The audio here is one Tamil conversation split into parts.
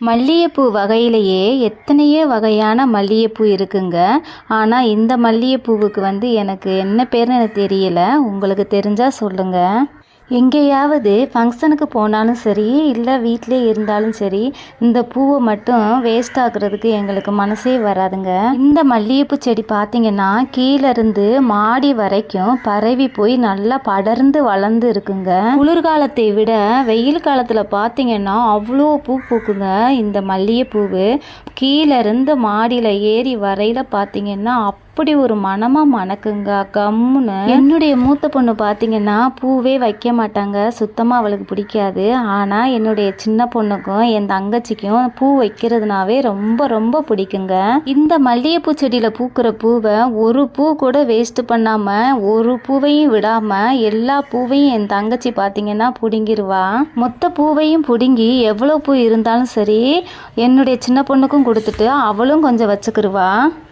மல்லிகைப்பூ வகையிலேயே எத்தனையோ வகையான மல்லிகைப்பூ இருக்குங்க. ஆனால் இந்த மல்லிகைப்பூவுக்கு வந்து எனக்கு என்ன பேர்னு எனக்கு தெரியலை. உங்களுக்கு தெரிஞ்சால் சொல்லுங்கள் எங்கேயாவது ஃபங்க்ஷனுக்கு போனாலும் சரி இல்லை வீட்டிலே இருந்தாலும் சரி இந்த பூவை மட்டும் வேஸ்ட் ஆகுறதுக்கு எங்களுக்கு மனசே வராதுங்க. இந்த மல்லிகைப்பூ செடி பார்த்தீங்கன்னா கீழேருந்து மாடி வரைக்கும் பரவி போய் நல்லா படர்ந்து வளர்ந்து இருக்குங்க. குளிர்காலத்தை விட வெயில் காலத்தில் பார்த்தீங்கன்னா அவ்வளோ பூ பூக்குங்க. இந்த மல்லிகைப்பூவு கீழேருந்து மாடியில் ஏறி வரையில் பார்த்தீங்கன்னா அப்படி ஒரு மனமா மணக்குங்க கம்முன்னு. என்னுடைய மூத்த பொண்ணு பார்த்தீங்கன்னா பூவே வைக்க மாட்டாங்க சுத்தமாக அவளுக்கு பிடிக்காது. ஆனால் என்னுடைய சின்ன பொண்ணுக்கும் என் தங்கச்சிக்கும் பூ வைக்கிறதுனாவே ரொம்ப ரொம்ப பிடிக்குங்க. இந்த மல்லிகைப்பூ செடியில் பூக்கிற பூவை ஒரு பூ கூட வேஸ்ட் பண்ணாமல் ஒரு பூவையும் விடாமல் எல்லா பூவையும் என் தங்கச்சி பார்த்தீங்கன்னா பிடுங்கிருவா. மொத்த பூவையும் பிடுங்கி எவ்வளோ பூ இருந்தாலும் சரி என்னுடைய சின்ன பொண்ணுக்கும் கொடுத்துட்டு அவளும் கொஞ்சம் வச்சுக்கிருவா.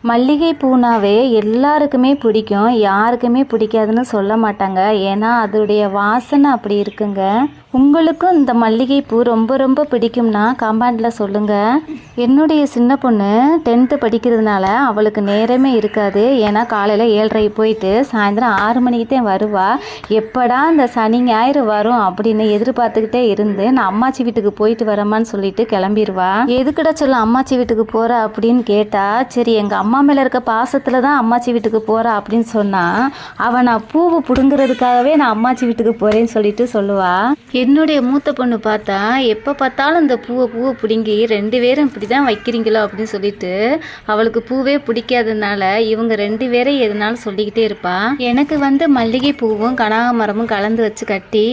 மல்லிகை பூனாவே எல்லாருக்குமே பிடிக்கும். யாருக்குமே பிடிக்காதுன்னு சொல்ல மாட்டாங்க. ஏன்னா அதோடைய வாசனை அப்படி இருக்குங்க. உங்களுக்கும் இந்த மல்லிகைப்பூ ரொம்ப ரொம்ப பிடிக்கும்னா காம்பவுண்டில் சொல்லுங்கள் என்னுடைய சின்ன பொண்ணு டென்த்து படிக்கிறதுனால அவளுக்கு நேரமே இருக்காது. ஏன்னா காலையில் ஏழரை போயிட்டு சாயந்தரம் ஆறு மணிக்கு தான் வருவாள் எப்படா இந்த சனி ஞாயிறு வரும் அப்படின்னு எதிர்பார்த்துக்கிட்டே இருந்து நான் அம்மாச்சி வீட்டுக்கு போயிட்டு வரமான்னு சொல்லிட்டு கிளம்பிடுவா எதுக்குடா சொல்ல அம்மாச்சி வீட்டுக்கு போகிற அப்படின்னு கேட்டால் சரி எங்கள் அம்மா மேலே இருக்க பாசத்தில் தான் அம்மாச்சி வீட்டுக்கு போகிறா அப்படின்னு சொன்னால் அவன் நான் பூவை பிடுங்குறதுக்காகவே நான் அம்மாச்சி வீட்டுக்கு போகிறேன்னு சொல்லிட்டு சொல்லுவாள் என்னுடைய மூத்த பொண்ணு பார்த்தா எப்போ பார்த்தாலும் இந்த பூவை பூவை பிடுங்கி ரெண்டு பேரும் இப்படி தான் வைக்கிறீங்களோ அப்படின்னு சொல்லிட்டு அவளுக்கு பூவே பிடிக்காததுனால இவங்க ரெண்டு பேரும் எதுனாலும் சொல்லிக்கிட்டே இருப்பா. எனக்கு வந்து மல்லிகை பூவும் கனகாமரமும் கலந்து வச்சு கட்டி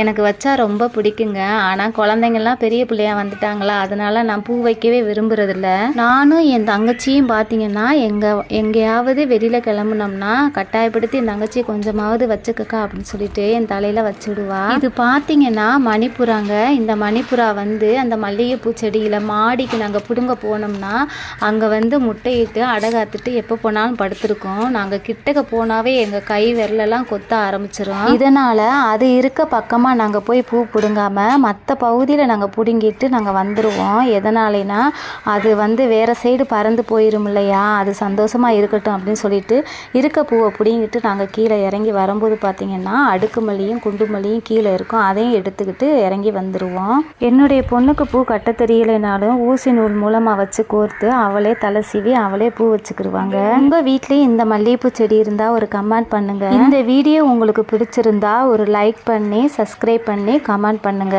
எனக்கு வச்சா ரொம்ப பிடிக்குங்க. ஆனால் குழந்தைங்கள்லாம் பெரிய பிள்ளையா வந்துட்டாங்களா அதனால நான் பூ வைக்கவே விரும்புறதில்ல. நானும் என் தங்கச்சியும் பார்த்தீங்கன்னா எங்கே எங்கேயாவது வெளியில் கிளம்புனோம்னா கட்டாயப்படுத்தி என் தங்கச்சி கொஞ்சமாவது வச்சுக்கக்கா அப்படின்னு சொல்லிட்டு என் தலையில் வச்சுடுவா. இது பார்த்தீங்கன்னா மணிப்புறாங்க. இந்த மணிப்புறா வந்து அந்த மல்லிகைப்பூ செடியில் மாடிக்கு நாங்கள் பிடுங்க போனோம்னா அங்கே வந்து முட்டையிட்டு அடகாத்துட்டு எப்போ போனாலும் படுத்துருக்கோம். நாங்கள் கிட்டக்க போனாவே எங்கள் கை விரலெல்லாம் கொத்த ஆரம்பிச்சிரும். இதனால் அது இருக்க பக்கமாக நாங்கள் போய் பூ பிடுங்காமல் மற்ற பகுதியில் நாங்கள் பிடுங்கிட்டு நாங்கள் வந்துடுவோம் எதனாலேனா அது வந்து வேறு சைடு பறந்து போயிடும் இல்லையா? அது சந்தோஷமாக இருக்கட்டும் அப்படின்னு சொல்லிட்டு இருக்க பூவை பிடுங்கிட்டு நாங்கள் கீழே இறங்கி வரும்போது பார்த்திங்கன்னா அடுக்கு மல்லியும் குண்டு மல்லியும் கீழே இருக்கும். அதையும் எடுத்துக்கிட்டு இறங்கி வந்துடுவோம் என்னுடைய பொண்ணுக்கு பூ கட்ட தெரியலைனாலும் ஊசி நூல் மூலமாக வச்சு கோர்த்து அவளே தலை சீவி அவளே பூ வச்சுக்கிருவாங்க. உங்கள் வீட்லேயும் இந்த மல்லிகைப்பூ செடி இருந்தால் ஒரு கமெண்ட் பண்ணுங்க. இந்த வீடியோ உங்களுக்கு பிடிச்சிருந்தா ஒரு லைக் பண்ணி சப்ஸ்கிரைப் பண்ணி கமெண்ட் பண்ணுங்க.